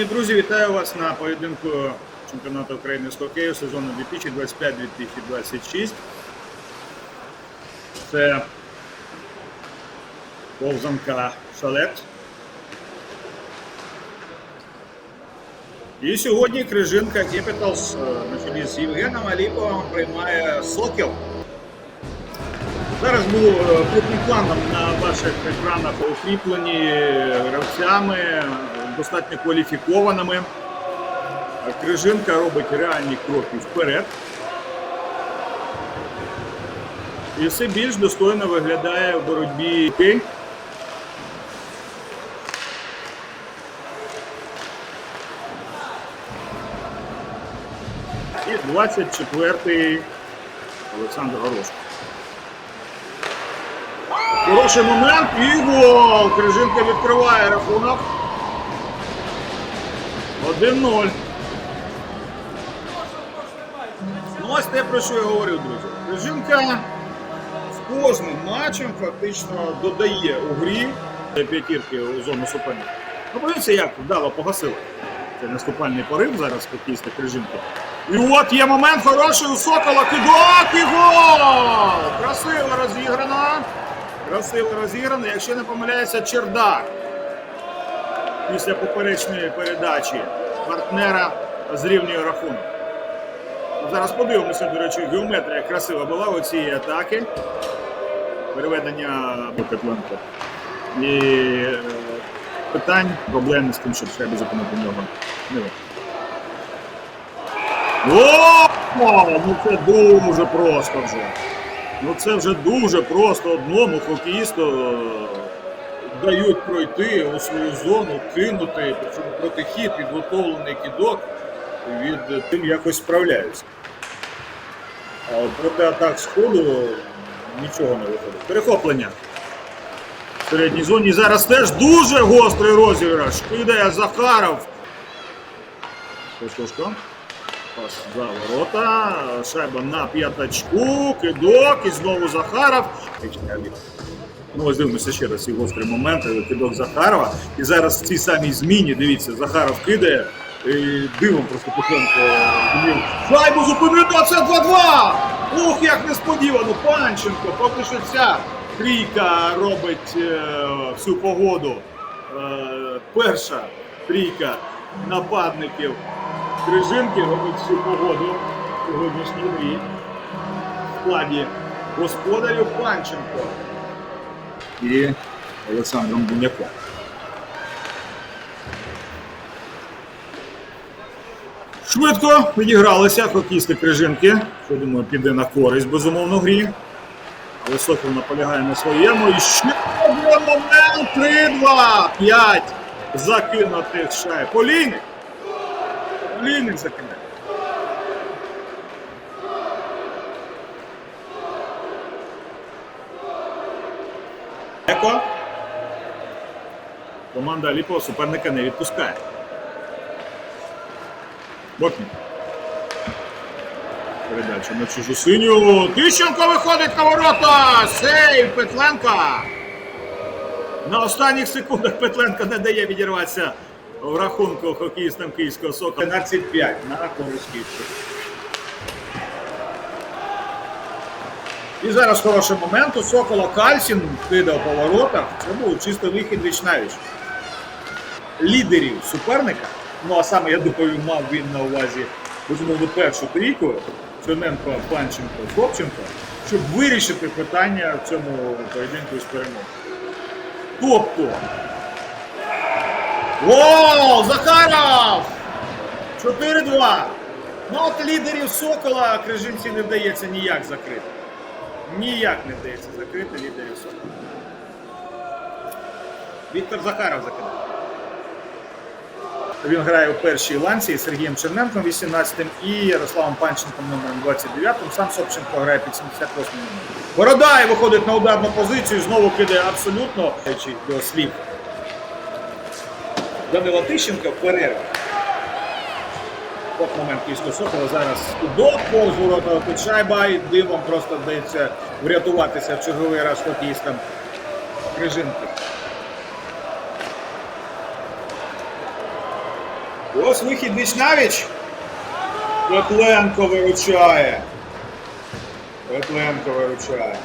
Шановні друзі, вітаю вас на поєдинку чемпіонату України з хокею сезону 2025-2026. Це повзанка Шалет. І сьогодні Крижинка Кепіталс на чолі з Євгеном Аліповим приймає Сокіл. Зараз був е, крупним планом на ваших екранах укріплені гравцями, е, достатньо кваліфікованими. Крижинка робить реальні кроки вперед. І все більш достойно виглядає в боротьбі. І 24-й Олександр Горошко. Хороший момент і гол. Крижинка відкриває рахунок. 1-0. Ну ось те, про що я говорив, друзі. Крижинка з кожним матчем фактично додає у грі п'ятірки у зону суперника. Ну, подивіться, як вдало погасили. Це наступальний порив зараз хокеїста Крижинки. І от є момент хороший у Сокола. Кидок і гол! Красиво розіграно. Красиво розіграно, якщо не помиляється, Чердак. Після поперечної передачі партнера зрівнює рахунок. Зараз подивимося, до речі, геометрія красива була у цієї атаки. Переведення Петленко. І е, питань, проблем з тим, щоб шайбу зупинити нього. Не. О, ну це дуже просто вже. Ну це вже дуже просто одному хокеїсту дають пройти у свою зону, кинути, протихід, підготовлений кидок, від тим якось справляються. А проти атак сходу нічого не виходить. Перехоплення. В середній зоні зараз теж дуже гострий розіграш. Кидає Захаров. Кошко. Пас за ворота. Шайба на п'ятачку. Кидок. І знову Захаров. Ну, ось дивимося ще раз ці гострі моменти. Кидок Захарова. І зараз в цій самій зміні, дивіться, Захаров кидає. І дивом просто Пухленко вмів. Шайбу зупинити, а це 2-2! Ух, як несподівано! Панченко, поки що ця трійка робить е, всю погоду. Е, перша трійка нападників Крижинки робить всю погоду сьогоднішній грі. В складі господарів Панченко і Олександром Буняком. Швидко відігралися хокеїсти Крижинки, що думаю, піде на користь безумовно грі. Але Сокіл наполягає на своєму. І ще один момент 3-2. 5 закинутих шайб. Полійник. Полійник закинув. Еко. Команда Аліпова суперника не відпускає. Бокні. Передача на чужу синю. Тищенко виходить на ворота! Сейв Петленка! На останніх секундах Петленко не дає відірватися в рахунку хокеїстам Київського сока. 13-5 на користь. І зараз хороший момент. У Сокола Кальсін кидав по воротах. Це був чисто вихід віч навіч. Лідерів суперника. Ну а саме, я думаю, мав він на увазі безумовно першу трійку Чорненко, Панченко, Хлопченко, щоб вирішити питання в цьому поєдинку з перемоги. Тобто. Гол! Захаров! 4-2. Ну от лідерів Сокола Крижинці не вдається ніяк закрити. Ніяк не вдається закрити лідерів Сокола. Віктор Захаров закидав. Він грає у першій ланці з Сергієм Черненком 18-м і Ярославом Панченком номером 29-м. Сам Собченко грає під 78 номером. Бородай виходить на ударну позицію, знову кидає абсолютно до слів. Данила Тищенко перерва. От момент Київського Сокола зараз до повзворота під шайба і дивом просто вдається врятуватися в черговий раз хокеїстам Крижинки. Ось вихід віч навіч. Петленко виручає. Петленко виручає.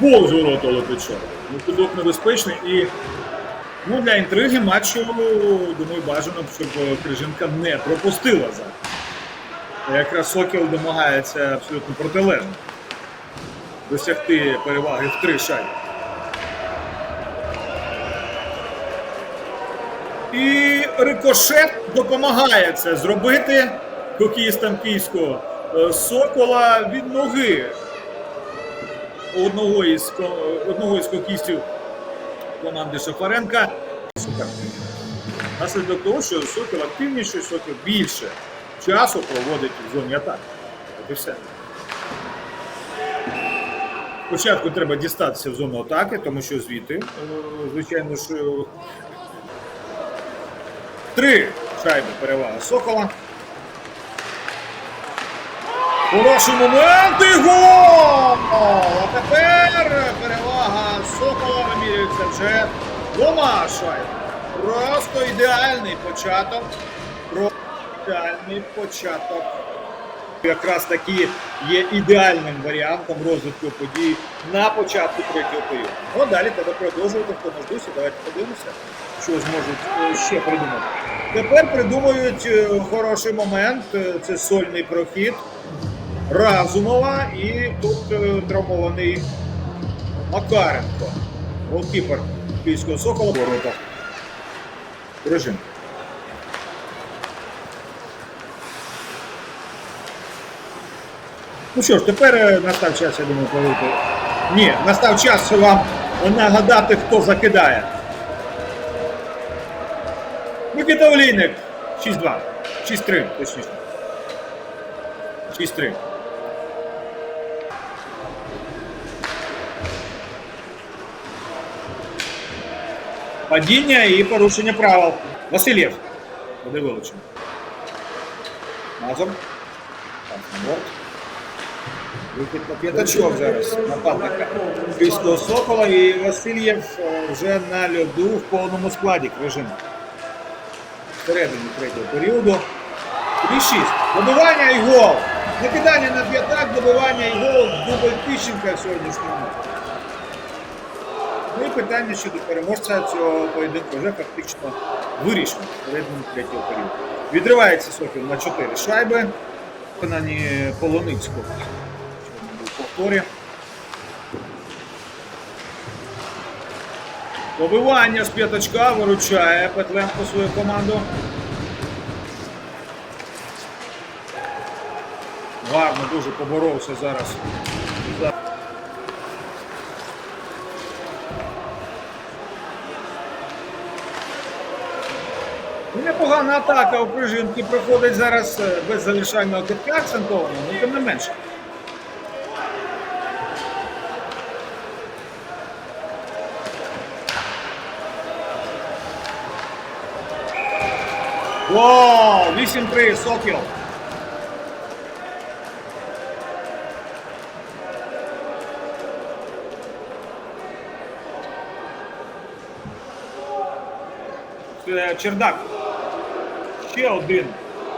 Повз ворота летить шар. Ну, кидок небезпечний і ну, для інтриги матчу, думаю, бажано, щоб Крижинка не пропустила зараз. Якраз Сокіл домагається абсолютно протилежно. Досягти переваги в три шайби. І рикошет допомагає це зробити хокеїстам київського е, Сокола від ноги одного із, одного із хокеїстів команди Шафаренка. Наслідок того, що Сокіл активніший, Сокіл більше часу проводить в зоні атаки. От і все. Спочатку треба дістатися в зону атаки, тому що звідти, е, звичайно ж, е, три шайби перевага Сокола. Хороший момент і гол! А тепер перевага Сокола вимірюється вже двома. Просто ідеальний початок. Просто ідеальний початок. Якраз таки є ідеальним варіантом розвитку подій на початку третього періоду. Ну, далі треба продовжувати в тому дусі. Давайте подивимося, що зможуть е, ще придумати. Тепер придумують е, хороший момент. е, Це сольний прохід. Разумова і тут е, травмований Макаренко. Голкіпер Київського Сокола в воротах. Режим. Ну що ж, тепер е, настав час, я думаю, повити. Ні, настав час вам нагадати, хто закидає. Микита Олійник. 6-2. 6-3, точніше. 6-3. Падіння і порушення правил. Васильєв. Буде вилучено. Мазур. Так, на п'ятачок зараз нападника Київського Сокола і Васильєв вже на льоду в повному складі режиму. Всередині третього періоду. 3-6. Добивання і гол. Накидання на п'ятак, добивання і гол. Дубль Тищенка в сьогоднішньому. Ну і питання щодо переможця цього поєдинку вже фактично вирішено всередині третього періоду. Відривається Сокіл на 4 шайби. Виконані Полоницького. В повторі. Добивання з п'ятачка виручає Петленко свою команду. Гарно дуже поборовся зараз. Непогана атака у Прижинки проходить зараз е, без залишального китка акцентованого, але тим не менше. Вау! 8-3, Сокіл. Це Чердак. Ще один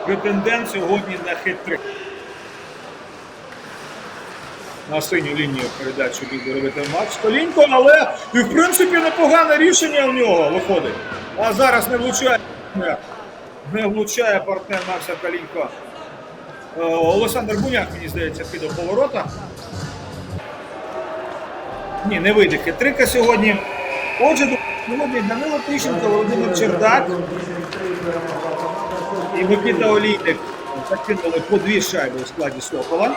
претендент сьогодні на хит-трик. На синю лінію передачу буде робити Макс Колінко, але і в принципі непогане рішення у нього виходить. А зараз не влучає. Не влучає партнер Макса Калінько. Е, Олександр Буняк, мені здається, піде в поворота. Ні, не вийде хитрика сьогодні. Отже, сьогодні Данило Тищенко, Володимир Чердак і Микита Олійник закинули по дві шайби у складі Сокола.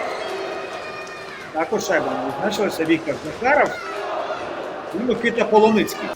Також шайбами відзначилися Віктор Захаров і Микита Полоницький.